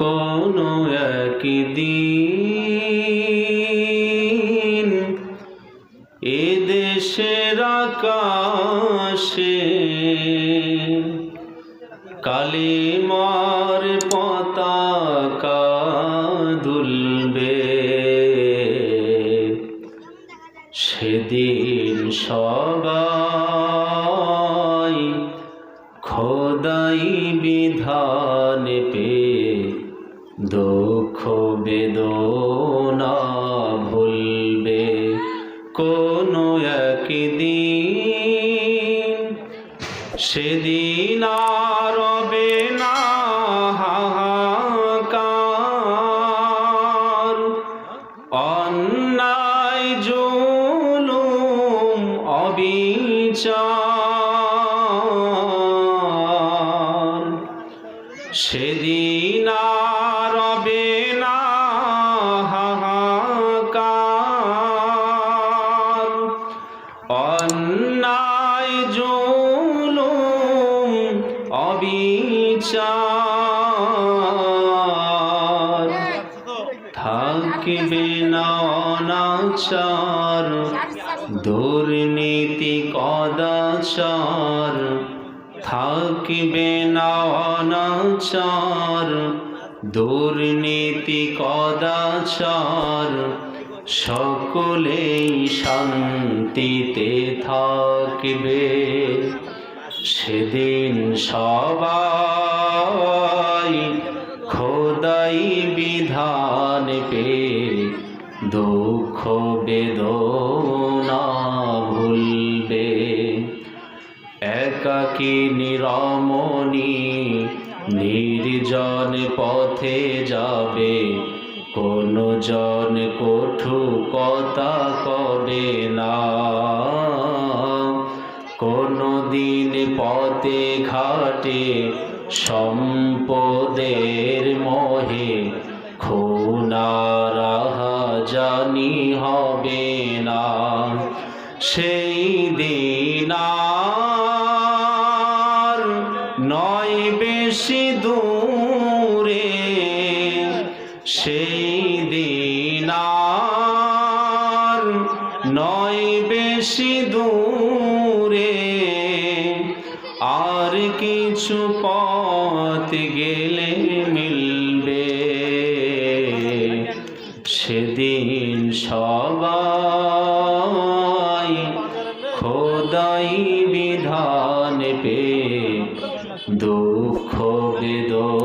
কোনো একদিন এ দেশের আকাশে কালিমার পতাকা দুলবে। সেদিন সবাই খোদাই বিধান পে দুঃখ বেদনা ভুলবে কোনো একদিন। সেদিন আর না হাহাকার। অন্যায় জুলুম অবিচার। সেদিন আর রবে না হাহাকার অন্যায় জুলুম অবিচার। থাকবে না অনাচার দুর্নীতি কদাচার। থাকবে না অনাচার, দুর্নীতি কদাচার, সকলেই শান্তিতে থাকবে। সেদিন সবাই খোদাই বিধান পে দুঃখ বেদনা একাকী নিরমণি? নির্জন পথে যাবে কোনো জন কঠু কথা কবে না? কোনো দিন পথে ঘাটে সম্পদের মোহে খুনারাহা জানি হবে না। সেই দিন সেই দিন আর নয় বেশি দূরে আর কিছু পথ গেলে মিলবে। সেদিন সবাই খোদাই বিধান পে দুঃখ বেদনা